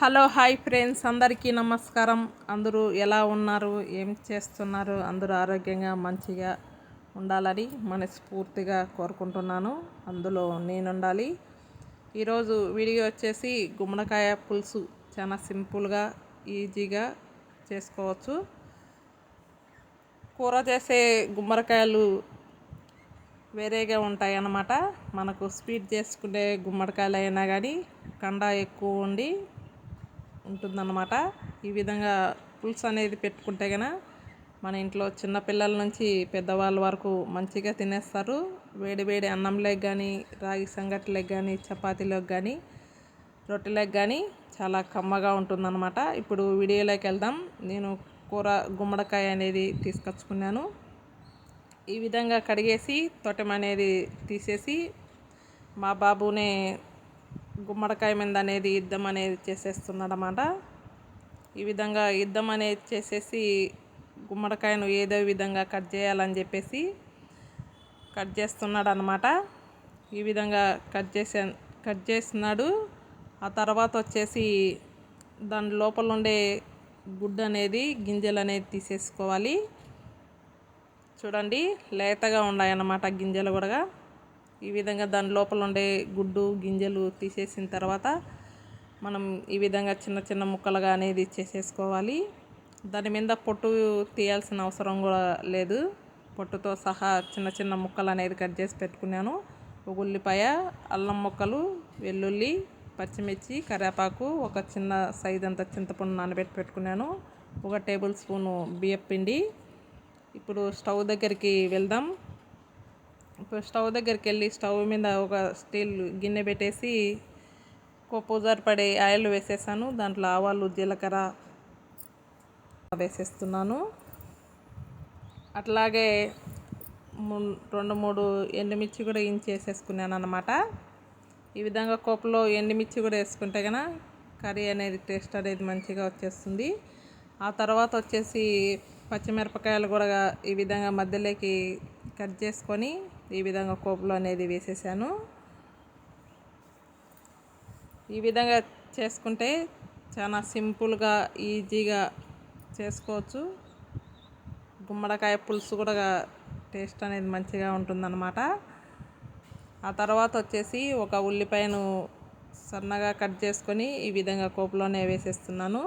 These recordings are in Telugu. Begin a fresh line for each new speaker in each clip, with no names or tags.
Hello hi friends. అందరికీ నమస్కారం. అందరూ ఎలా ఉన్నారు? ఏం చేస్తున్నారు? అందరూ ఆరోగ్యంగా మంచిగా ఉండాలని మనస్ఫూర్తిగా కోరుకుంటున్నాను. అందులో నేను ఉండాలి ఈరోజు వీడియో వచ్చేసి గుమ్మడికాయ పులుసు. చాలా సింపుల్గా ఈజీగా చేసుకోవచ్చు. కూర చేసే గుమ్మడికాయలు వేరేగా ఉంటాయి అన్నమాట మనకు స్వీట్ చేసుకునే గుమ్మడికాయలు అయినా కానీ కండ ఎక్కువ ఉండి ఉంటుందన్నమాట. ఈ విధంగా పులుసు అనేది పెట్టుకుంటే కనుక మన ఇంట్లో చిన్నపిల్లల నుంచి పెద్దవాళ్ళ వరకు మంచిగా తినేస్తారు. వేడి వేడి అన్నంలోకి కానీ రాగి సంగటిలోకి కానీ చపాతీలోకి కానీ రొట్టెలకు కానీ చాలా కమ్మగా ఉంటుందన్నమాట. ఇప్పుడు వీడియోలోకి వెళ్దాం. నేను కూర గుమ్మడికాయ అనేది తీసుకొచ్చుకున్నాను. ఈ విధంగా కడిగేసి తొటం అనేది తీసేసి మా బాబునే గుమ్మడికాయ మీద అనేది యుద్ధం అనేది చేసేస్తున్నాడు ఈ విధంగా యుద్ధం అనేది చేసేసి గుమ్మడికాయను ఏదో విధంగా కట్ చేయాలని చెప్పేసి కట్ చేస్తున్నాడు అనమాట ఈ విధంగా కట్ చేసే కట్ చేస్తున్నాడు. ఆ తర్వాత వచ్చేసి దాని లోపల ఉండే గుడ్డు అనేది గింజలు అనేది తీసేసుకోవాలి. చూడండి లేతగా ఉన్నాయన్నమాట గింజలు కూడా. ఈ విధంగా దాని లోపల ఉండే గుడ్డు గింజలు తీసేసిన తర్వాత మనం ఈ విధంగా చిన్న చిన్న ముక్కలుగా అనేది చేసేసుకోవాలి. దాని మీద పొట్టు తీయాల్సిన అవసరం కూడా లేదు. పొట్టుతో సహా చిన్న చిన్న ముక్కలు అనేది కట్ చేసి పెట్టుకున్నాను. ఒక ఉల్లిపాయ అల్లం ముక్కలు వెల్లుల్లి పచ్చిమిర్చి కరివేపాకు ఒక చిన్న సైజ్ అంత చింతపండు నానబెట్టి పెట్టుకున్నాను. ఒక టేబుల్ స్పూను బియ్యం పిండి ఇప్పుడు స్టవ్ దగ్గరికి వెళ్దాం. స్టవ్ దగ్గరికి వెళ్ళి స్టవ్ మీద ఒక స్టీల్ గిన్నె పెట్టేసి కొప్పు పడే ఆయిల్ వేసేసాను. దాంట్లో ఆవాలు జీలకర్ర వేసేస్తున్నాను. అట్లాగే రెండు మూడు ఎండుమిర్చి కూడా ఇంచేసేసుకున్నాను అనమాట ఈ విధంగా కోపలో ఎండుమిర్చి కూడా వేసుకుంటే కనుక కర్రీ అనేది టేస్ట్ అనేది మంచిగా వచ్చేస్తుంది. ఆ తర్వాత వచ్చేసి పచ్చిమిరపకాయలు కూడా ఈ విధంగా మధ్యలోకి కట్ చేసుకొని ఈ విధంగా కోపులో అనేది వేసేసాను. ఈ విధంగా చేసుకుంటే చాలా సింపుల్గా ఈజీగా చేసుకోవచ్చు. గుమ్మడికాయ పులుసు కూడా టేస్ట్ అనేది మంచిగా ఉంటుందన్నమాట. ఆ తర్వాత వచ్చేసి ఒక ఉల్లిపాయను సన్నగా కట్ చేసుకొని ఈ విధంగా కోపులోనే వేసేస్తున్నాను.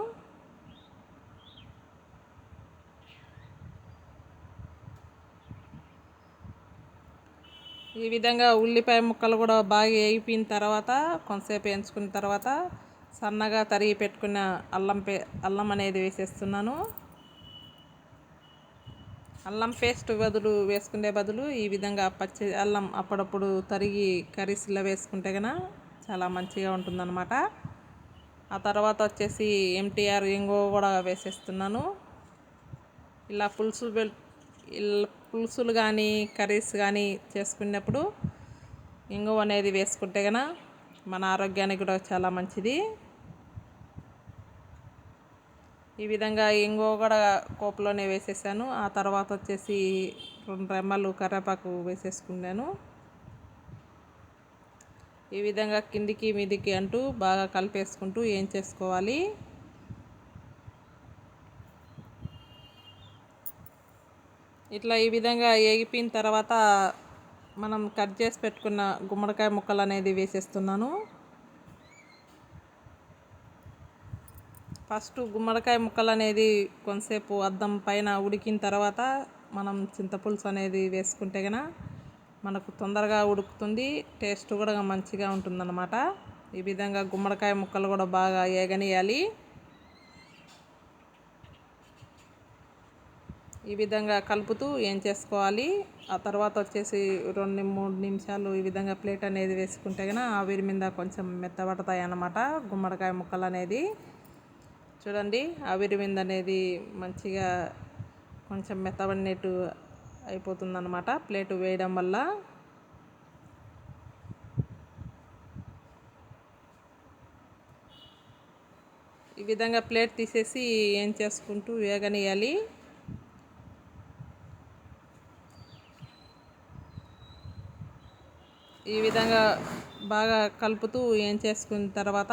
ఈ విధంగా ఉల్లిపాయ ముక్కలు కూడా బాగా వేగిపోయిన తర్వాత కొంతసేపు వేయించుకున్న తర్వాత సన్నగా తరిగి పెట్టుకున్న అల్లం పే అల్లం అనేది వేసేస్తున్నాను. అల్లం పేస్ట్ బదులు వేసుకునే బదులు ఈ విధంగా పచ్చి అల్లం అప్పుడప్పుడు తరిగి కర్రీస్లో వేసుకుంటే కనుక చాలా మంచిగా ఉంటుందన్నమాట. ఆ తర్వాత వచ్చేసి ఎంటీఆర్ ఇంగో కూడా వేసేస్తున్నాను. ఇలా పులుసు ఇలా పులుసులు కానీ కర్రీస్ కానీ చేసుకున్నప్పుడు ఇంగువ అనేది వేసుకుంటే కన మన ఆరోగ్యానికి కూడా చాలా మంచిది. ఈ విధంగా ఇంగువ కూడా కోపలోనే వేసేసాను. ఆ తర్వాత వచ్చేసి రెండు రెమ్మలు కరివేపాకు వేసేసుకున్నాను. ఈ విధంగా కిందికి మీదికి అంటూ బాగా కలిపేసుకుంటూ ఏం చేసుకోవాలి? ఇట్లా ఈ విధంగా ఏగిపోయిన తర్వాత మనం కట్ చేసి పెట్టుకున్న గుమ్మడికాయ ముక్కలు అనేది వేసేస్తున్నాను. ఫస్ట్ గుమ్మడికాయ ముక్కలు అనేది కొంతసేపు అద్దం పైన ఉడికిన తర్వాత మనం చింతపులుసు అనేది వేసుకుంటే కనుక మనకు తొందరగా ఉడుకుతుంది టేస్ట్ కూడా మంచిగా ఉంటుందన్నమాట. ఈ విధంగా గుమ్మడికాయ ముక్కలు కూడా బాగా ఏగనియాలి. ఈ విధంగా కలుపుతూ ఏం చేసుకోవాలి? ఆ తర్వాత వచ్చేసి రెండు మూడు నిమిషాలు ఈ విధంగా ప్లేట్ అనేది వేసుకుంటే కనుక ఆవిరి మీద కొంచెం మెత్తబడతాయి అన్నమాట గుమ్మడికాయ ముక్కలు అనేది. చూడండి ఆవిరి మీద అనేది మంచిగా కొంచెం మెత్తబడినట్టు అయిపోతుందన్నమాట ప్లేట్ వేయడం వల్ల. ఈ విధంగా ప్లేట్ తీసేసి ఏం చేసుకుంటూ వేగనియాలి ఈ విధంగా బాగా కలుపుతూ ఏం చేసుకున్న తర్వాత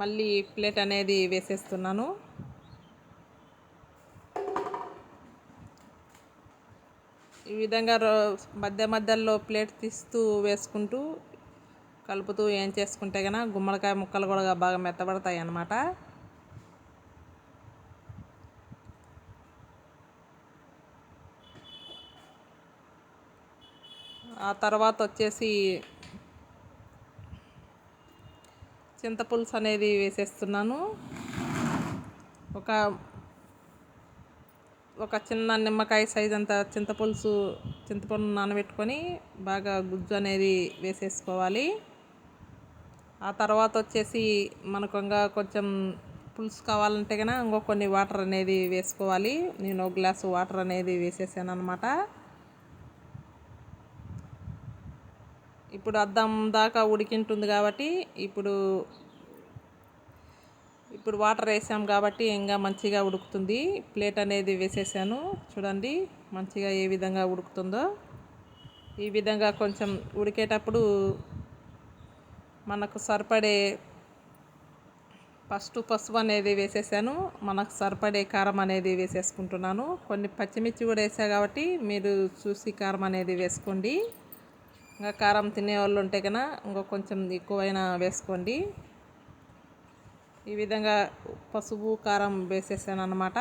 మళ్ళీ ప్లేట్ అనేది వేసేస్తున్నాను. ఈ విధంగా రో మధ్య మధ్యలో ప్లేట్ తీస్తూ వేసుకుంటూ కలుపుతూ ఏం చేసుకుంటే కనుక గుమ్మడికాయ ముక్కలు కూడా బాగా మెత్తబడతాయి అన్నమాట ఆ తర్వాత వచ్చేసి చింతపులుసు అనేది వేసేస్తున్నాను. ఒక ఒక చిన్న నిమ్మకాయ సైజ్ అంత చింతపులుసు చింతపండు నానబెట్టుకొని బాగా గుజ్జు అనేది వేసేసుకోవాలి. ఆ తర్వాత వచ్చేసి మనకు ఇంకా కొంచెం పులుసు కావాలంటే కనుక ఇంకో కొన్ని వాటర్ అనేది వేసుకోవాలి. నేను ఒక గ్లాసు వాటర్ అనేది వేసేసాను అనమాట ఇప్పుడు అద్దం దాకా ఉడికింటుంది కాబట్టి ఇప్పుడు ఇప్పుడు వాటర్ వేసాం కాబట్టి ఇంకా మంచిగా ఉడుకుతుంది. ప్లేట్ అనేది వేసేసాను. చూడండి మంచిగా ఏ విధంగా ఉడుకుతుందో. ఈ విధంగా కొంచెం ఉడికేటప్పుడు మనకు సరిపడే ఫస్ట్ పసుపు అనేది వేసేసాను. మనకు సరిపడే కారం అనేది వేసేసుకుంటున్నాను. కొన్ని పచ్చిమిర్చి కూడా వేసా కాబట్టి మీరు చూసి కారం అనేది వేసుకోండి. ఇంకా కారం తినే వాళ్ళు ఉంటే కన్నా ఇంకా కొంచెం ఎక్కువైనా వేసుకోండి. ఈ విధంగా పసుపు కారం వేసేసాను అనమాట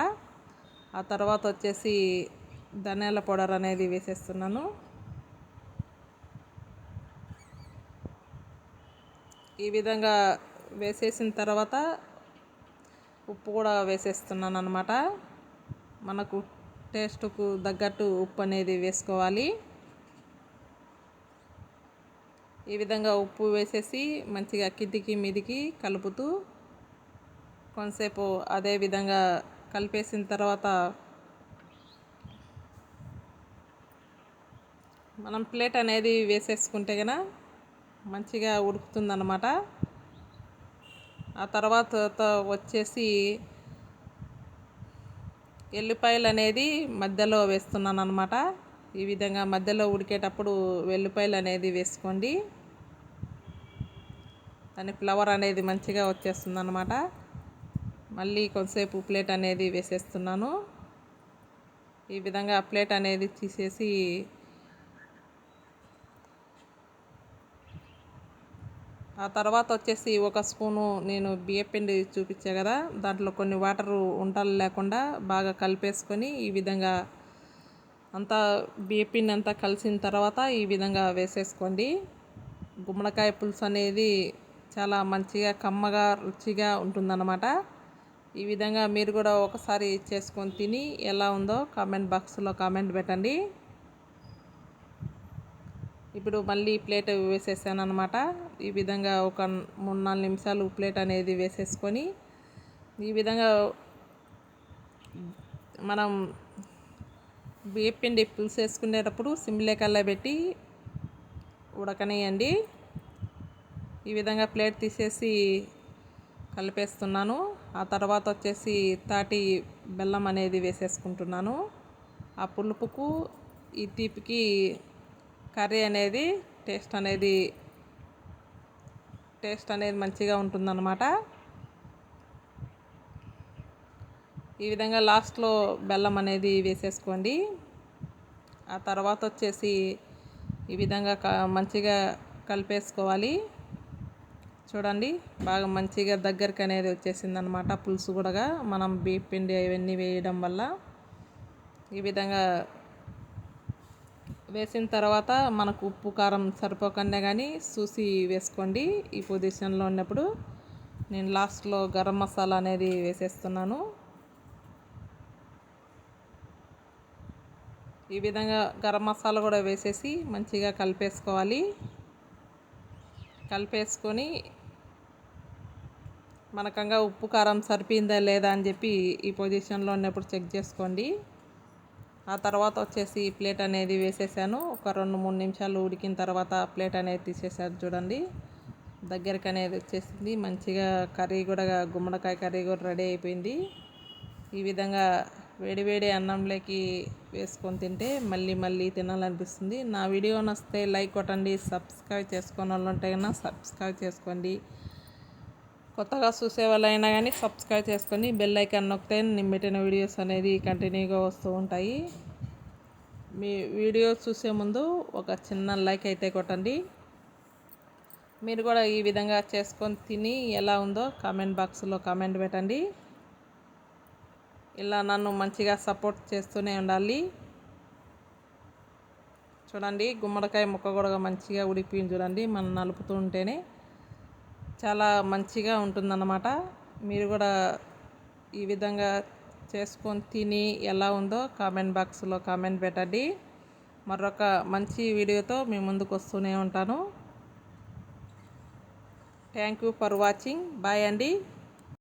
ఆ తర్వాత వచ్చేసి ధనియాల పౌడర్ అనేది వేసేస్తున్నాను. ఈ విధంగా వేసేసిన తర్వాత ఉప్పు కూడా వేసేస్తున్నాను అనమాట మనకు టేస్ట్కు తగ్గట్టు ఉప్పు అనేది వేసుకోవాలి. ఈ విధంగా ఉప్పు వేసేసి మంచిగా కిందికి మీదికి కలుపుతూ కొంతసేపు అదే విధంగా కలిపేసిన తర్వాత మనం ప్లేట్ అనేది వేసేసుకుంటే కనుక మంచిగా ఉడుకుతుందన్నమాట. ఆ తర్వాత వచ్చేసి ఎల్లిపాయలు అనేది మధ్యలో వేస్తున్నాను అనమాట ఈ విధంగా మధ్యలో ఉడికేటప్పుడు వెల్లిపాయలు అనేది వేసుకోండి. దాని ఫ్లవర్ అనేది మంచిగా వచ్చేస్తుంది అనమాట మళ్ళీ కొంతసేపు ప్లేట్ అనేది వేసేస్తున్నాను. ఈ విధంగా ప్లేట్ అనేది తీసేసి ఆ తర్వాత వచ్చేసి ఒక స్పూను నేను బియ్యపిండి చూపించా కదా దాంట్లో కొన్ని వాటర్ ఉంటలు లేకుండా బాగా కలిపేసుకొని ఈ విధంగా అంతా బియ్యపిండి అంతా కలిసిన తర్వాత ఈ విధంగా వేసేసుకోండి. గుమ్మడికాయ పులుసు అనేది చాలా మంచిగా కమ్మగా రుచిగా ఉంటుందన్నమాట. ఈ విధంగా మీరు కూడా ఒకసారి చేసుకొని తిని ఎలా ఉందో కామెంట్ బాక్స్లో కామెంట్ పెట్టండి. ఇప్పుడు మళ్ళీ ప్లేట్ వేసేసాను అనమాట ఈ విధంగా ఒక మూడు నాలుగు నిమిషాలు ప్లేట్ అనేది వేసేసుకొని ఈ విధంగా మనం బియ్యపిండి పులుసు వేసుకునేటప్పుడు సిమ్లే కల్లా పెట్టి ఉడకనేయండి ఈ విధంగా ప్లేట్ తీసేసి కలిపేస్తున్నాను. ఆ తర్వాత వచ్చేసి తాటి బెల్లం అనేది వేసేసుకుంటున్నాను. ఆ పులుపుకు ఈ తీపికి కర్రీ అనేది టేస్ట్ అనేది టేస్ట్ అనేది మంచిగా ఉంటుందన్నమాట. ఈ విధంగా లాస్ట్లో బెల్లం అనేది వేసేసుకోండి. ఆ తర్వాత వచ్చేసి ఈ విధంగా మంచిగా కలిపేసుకోవాలి. చూడండి బాగా మంచిగా దగ్గరికి అనేది వచ్చేసింది అనమాట పులుసు కూడా మనం బీప్ పిండి అవన్నీ వేయడం వల్ల. ఈ విధంగా వేసిన తర్వాత మనకు ఉప్పు కారం సరిపోకుండా కానీ చూసి వేసుకోండి. ఈ పొజిషన్లో ఉన్నప్పుడు నేను లాస్ట్లో గరం మసాలా అనేది వేసేస్తున్నాను. ఈ విధంగా గరం మసాలా కూడా వేసేసి మంచిగా కలిపేసుకోవాలి. కలిపేసుకొని మనకంగా ఉప్పు కారం సరిపోయిందా లేదా అని చెప్పి ఈ పొజిషన్లో ఉన్నప్పుడు చెక్ చేసుకోండి. ఆ తర్వాత వచ్చేసి ప్లేట్ అనేది వేసేసాను. ఒక రెండు మూడు నిమిషాలు ఉడికిన తర్వాత ప్లేట్ అనేది తీసేసారు చూడండి. దగ్గరికి అనేది వచ్చేసింది. మంచిగా కర్రీ కూడా గుమ్మడికాయ కర్రీ కూడా రెడీ అయిపోయింది. ఈ విధంగా వేడివేడి అన్నంలోకి వేసుకొని తింటే మళ్ళీ మళ్ళీ తినాలనిపిస్తుంది. నా వీడియో నచ్చితే లైక్ కొట్టండి సబ్స్క్రైబ్ చేసుకున్న వాళ్ళు ఉంటే కన్నా సబ్స్క్రైబ్ చేసుకోండి. కొత్తగా చూసే వాళ్ళైనా కానీ సబ్స్క్రైబ్ చేసుకొని బెల్ ఐకాన్ నొక్కితే నేను పెట్టిన వీడియోస్ అనేది కంటిన్యూగా వస్తూ ఉంటాయి. మీ వీడియో చూసే ముందు ఒక చిన్న లైక్ అయితే కొట్టండి. మీరు కూడా ఈ విధంగా చేసుకొని తిని ఎలా ఉందో కామెంట్ బాక్స్లో కామెంట్ పెట్టండి. ఇలా నన్ను మంచిగా సపోర్ట్ చేస్తూనే ఉండాలి. చూడండి గుమ్మడికాయ ముక్క కూడా మంచిగా ఉడికిపోయింది చూడండి మనం నలుపుతూ ఉంటేనే. చాలా మంచిగా ఉంటుందన్నమాట. మీరు కూడా ఈ విధంగా చేసుకొని తిని ఎలా ఉందో కామెంట్ బాక్స్లో కామెంట్ పెట్టండి. మరొక మంచి వీడియోతో మీ ముందుకు వస్తూనే ఉంటాను. Thank you for watching bye అండి.